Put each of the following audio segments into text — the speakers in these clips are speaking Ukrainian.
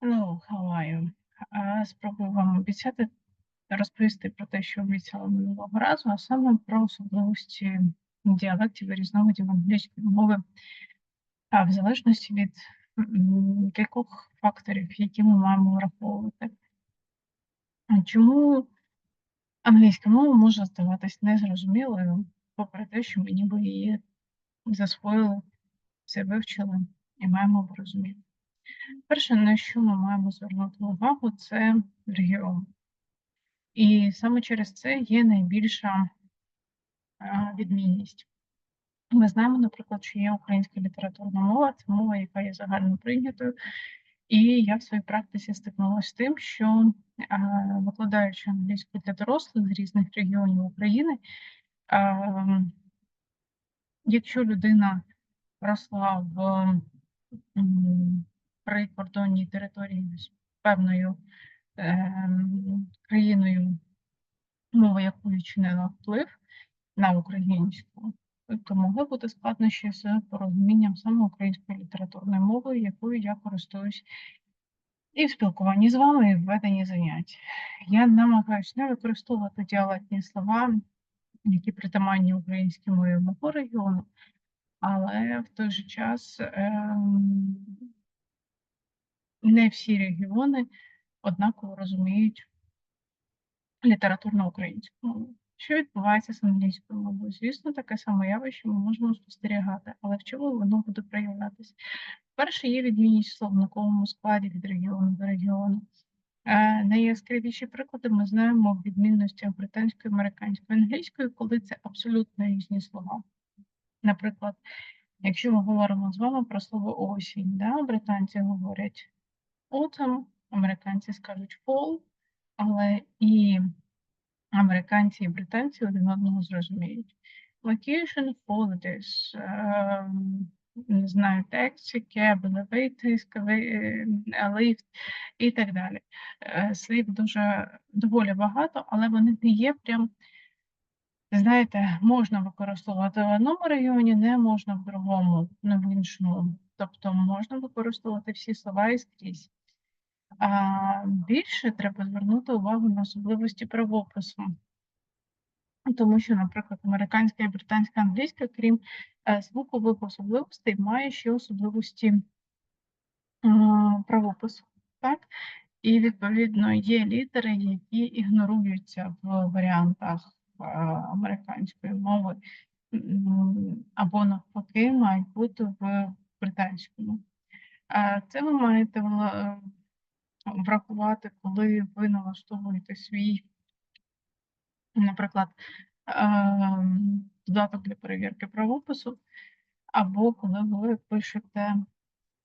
Ну, хаваю. А, Спробую вам обіцяти розповісти про те, що обіцяла минулого разу, а саме про особливості діалектів і різновидів англійської мови, а в залежності від кількох факторів, які ми маємо враховувати. Чому англійська мова може здаватись незрозумілою, попри те, що ми ніби її засвоїли, все вивчили і маємо в розумінні? Перше, на що ми маємо звернути увагу, це регіон. І саме через це є найбільша відмінність. Ми знаємо, наприклад, що є українська літературна мова, це мова, яка є загально прийнятою. І я в своїй практиці стикнулася з тим, що викладаючи англійську для дорослих з різних регіонів України, якщо людина росла в прикордонній території з певною ем, країною, мова якої чинила вплив на українську, то могли бути складнощі з порозумінням саме української літературної мови, якою я користуюсь і в спілкуванні з вами, і в веденні занять. Я намагаюся не використовувати діалектні слова, які притаманні українській мові мого регіону, але в той же час ем, не всі регіони однаково розуміють літературно українську мову. Що відбувається з англійською мовою? Звісно, таке саме явище ми можемо спостерігати, але в чому воно буде проявлятися? Перше, є відмінність в словниковому складі від регіону до регіону. Е, Найяскравіші приклади ми знаємо в відмінностях британської, американської, англійської, коли це абсолютно різні слова. Наприклад, якщо ми говоримо з вами про слово осінь, да, британці говорять autumn, американці скажуть fall, але і американці і британці один одного зрозуміють. Vacation, holidays, ем, не знаю, taxi, cab, elevator, lift і так далі. Е, Слів дуже доволі багато, але вони не є прям, знаєте, можна використовувати в одному регіоні, не можна в другому, не в іншому. Тобто можна використовувати всі слова і скрізь. А більше треба звернути увагу на особливості правопису. Тому що, наприклад, американська і британська англійська, крім е, звукових особливостей, має ще особливості е, правопису. Так? І, відповідно, є літери, які ігноруються в варіантах е, американської мови, або навпаки, мають бути в британському. Це ви маєте врахувати, коли ви налаштовуєте свій, наприклад, ем, додаток для перевірки правопису, або коли ви пишете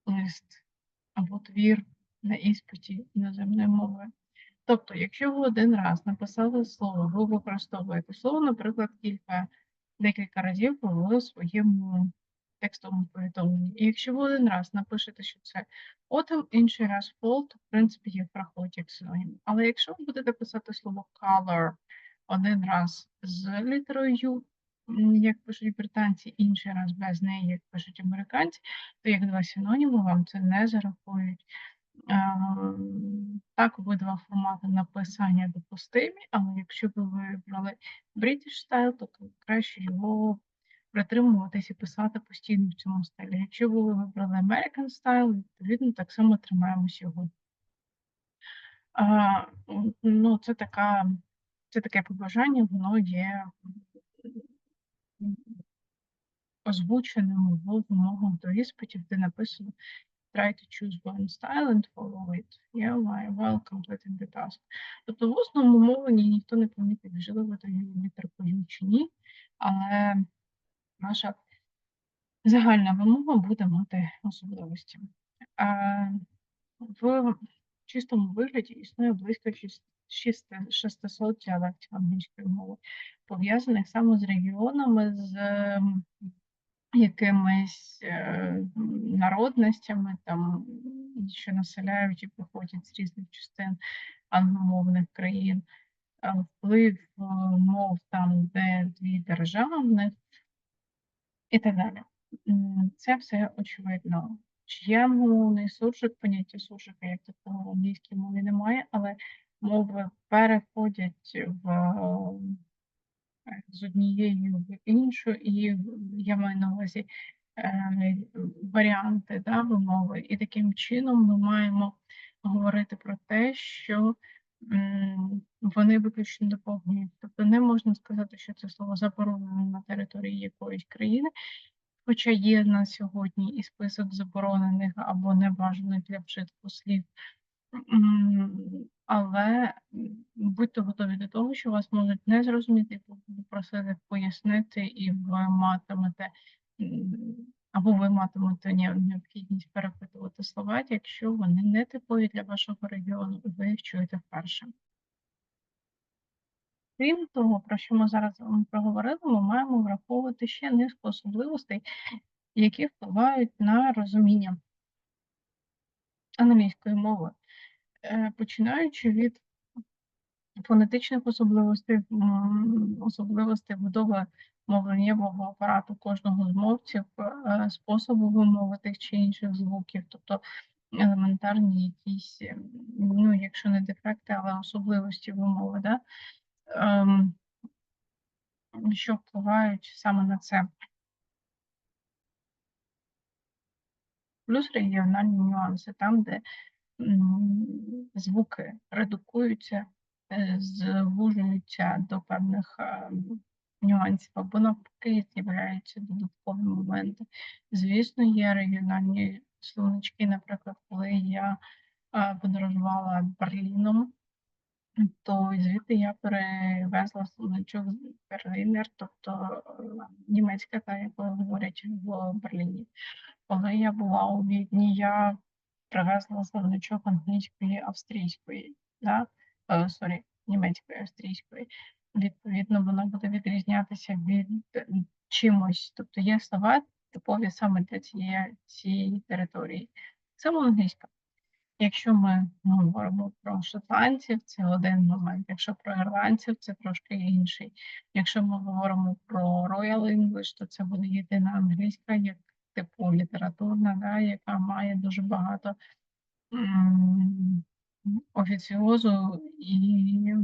лист або твір на іспиті іноземної мови. Тобто, якщо ви один раз написали слово, ви використовуєте слово, наприклад, кілька декілька разів в своєму текстовому повідомленні. І якщо ви один раз напишете, що це autumn, інший раз fall, то в принципі їх врахують як синонім. Але якщо ви будете писати слово color один раз з літерою U, як пишуть британці, інший раз без неї, як пишуть американці, то як два синоніми вам це не зарахують. Так, обидва формати написання допустимі, але якщо ви вибрали British style, то краще його притримуватись і писати постійно в цьому стилі. Якщо ви вибрали American style, відповідно, так само тримаємось його. А, Ну, це така, це таке побажання, воно є озвученим в вимогах до іспитів, де написано try to choose one style and follow it. Yeah, while completing the task. Тобто в усному мовленні ніхто не помітить, вжили ви тою літеркою чи ні, але наша загальна вимога буде мати особливості. В чистому вигляді існує близько шість- шість- 600 діалектів англійської мови, пов'язаних саме з регіонами, з ем, якимись е, народностями, там, що населяють і походять з різних частин англомовних країн. Е, Вплив е, мов там, де дві державних і так далі. Це все очевидно. Є мовний суржик? Поняття суржика як такого в англійській мові немає, але мови переходять в е, з однієї в іншу, і я маю на увазі е, варіанти да, вимови. І таким чином ми маємо говорити про те, що вони виключно доповнюють. Тобто не можна сказати, що це слово заборонено на території якоїсь країни, хоча є на сьогодні і список заборонених або небажаних для вжитку слів. Але будьте готові до того, що вас можуть не зрозуміти, попросити пояснити, і ви матимете або ви матимете необхідність перепитувати слова, якщо вони не типові для вашого регіону, і ви їх чуєте вперше. Крім того, про що ми зараз з вами проговорили, ми маємо враховувати ще низку особливостей, які впливають на розуміння англійської мови, Е, починаючи від фонетичних особливостей, особливостей будови мовленнєвого апарату кожного з мовців, е, способу вимови тих чи інших звуків, тобто елементарні якісь, ем, ну, якщо не дефекти, але особливості вимови, да? ем, що впливають саме на це. Плюс регіональні нюанси, там, де звуки редукуються, звужуються до певних е, нюансів, або навпаки з'являються додаткові моменти. Звісно, є регіональні словнички, наприклад, коли я е, подорожувала Берліном, то звідти я перевезла словничок Берлінер, тобто е, німецька, та якою говорять в Берліні. Коли я була у Відні, я привезла словничок англійської, австрійської, да? Е, сорі, німецької, австрійської. Відповідно, вона буде відрізнятися від е, чимось. Тобто є слова типові саме для цієї, цієї території. Саме англійська. Якщо ми говоримо про шотландців, це один момент. Якщо про ірландців, це трошки інший. Якщо ми говоримо про Royal English, то це буде єдина англійська, як типу літературна, да, яка має дуже багато м, офіціозу і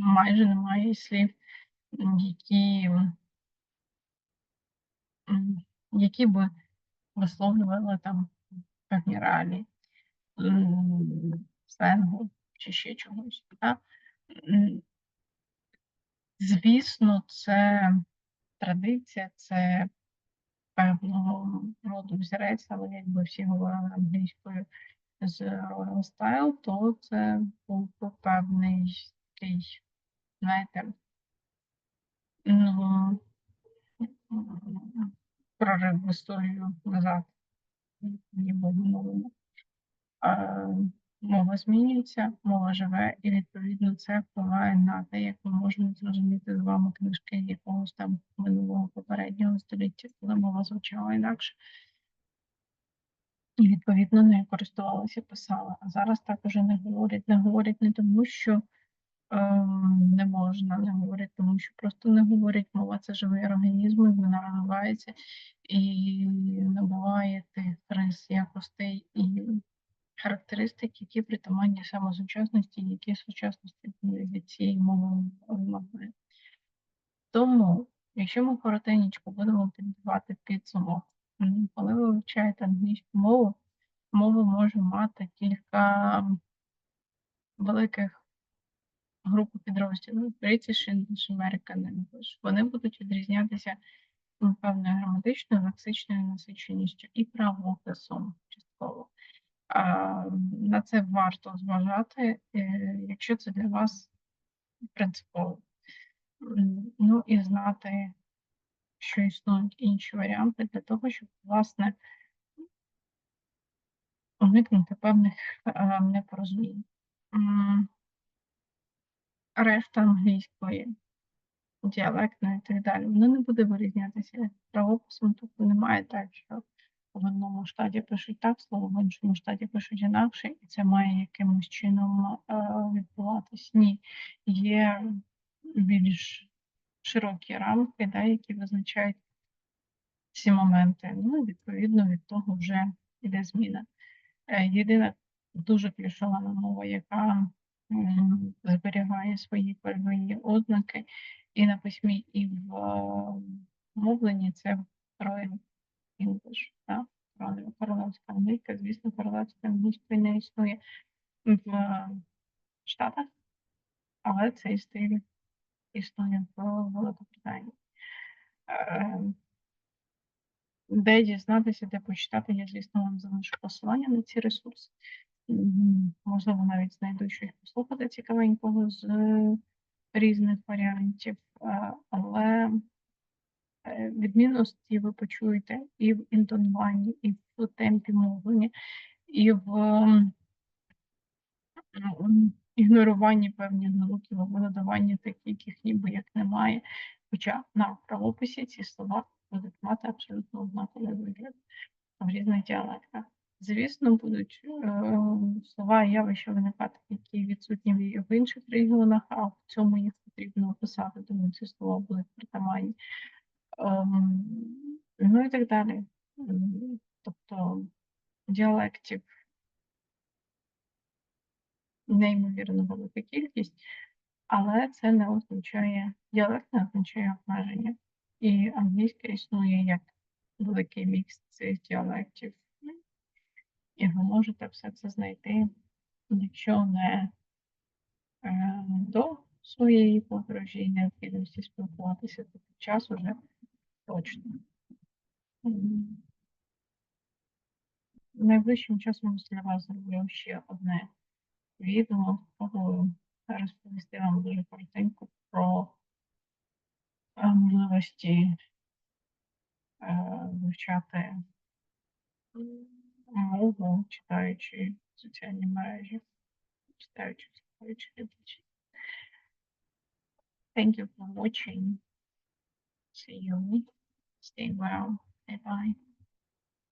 майже немає слів, які, які би висловлювали там певні реалії сленгу чи ще чогось. Да? Звісно, це традиція, це певного роду взірець, але якби всі говорили англійською з Royal Style, то це був певний такий, знаєте, ну, прорив в історію назад, ніби. А, Мова змінюється, мова живе, і відповідно це впливає на те, як ми можемо зрозуміти з вами книжки якогось там минулого попереднього століття, коли мова звучала інакше. І відповідно нею користувалася, писала. А зараз так уже не говорять. Не говорять не тому, що ем, не можна, не говорять, тому що просто не говорять. Мова це живий організм, вона розвивається і набуває тих рис, якостей і характеристик, які притаманні саме сучасності, які сучасності від цієї мови вимагає. Тому, якщо ми коротенько будемо підбивати підсумок, коли ви вивчаєте англійську мову, мова може мати кілька великих груп підрозділів British English, American English. Вони будуть відрізнятися певною граматичною, лексичною насиченістю і правописом частково. На це варто зважати, е, якщо це для вас принципово. Ну і знати, що існують інші варіанти для того, щоб, власне, уникнути певних непорозумінь. Решта англійської, діалектної і так далі, воно не буде вирізнятися правописом, тобто немає так, що в одному штаті пишуть так слово, в іншому штаті пишуть інакше, і це має якимось чином відбуватись. Ні, є більш широкі рамки, да, які визначають ці моменти. Ну і відповідно від того вже йде зміна. Е, Єдина дуже клішова мова, яка зберігає свої кольові ознаки і на письмі, і в е, мовленні це Royal English? Королева- Королевська англійська, звісно, королевська англійська не існує в е, Штатах, але цей стиль існує в Великобританії. Е, Де дізнатися, де почитати, я, звісно, вам залишу посилання на ці ресурси. Можливо, навіть знайду щось послухати цікавенького з е, різних варіантів, е, але відмінності ви почуєте і в інтонуванні, і в темпі мовлення, і в ігноруванні певних звуків або надаванні таких, яких ніби як немає. Хоча на правописі ці слова будуть мати абсолютно однаковий вигляд в різних діалектах. Звісно, будуть е, слова і явища виникати, які відсутні в інших регіонах, а в цьому їх потрібно описати, тому ці слова будуть притаманні. Ем, ну і так далі. Тобто діалектів неймовірно велика кількість, але це не означає, діалект не означає обмеження. І англійська існує як великий мікс цих діалектів. І ви можете все це знайти, якщо не е, до своєї подорожі необхідності спілкуватися, то під час уже точно. Найближчим часом для вас зроблю ще одне відео. Спробую розповісти вам дуже коротенько про е, можливості е, вивчати мову, читаючи соціальні мережі, читаючи слухаючи глядачі. Thank you for watching. See you. Stay well. Bye bye.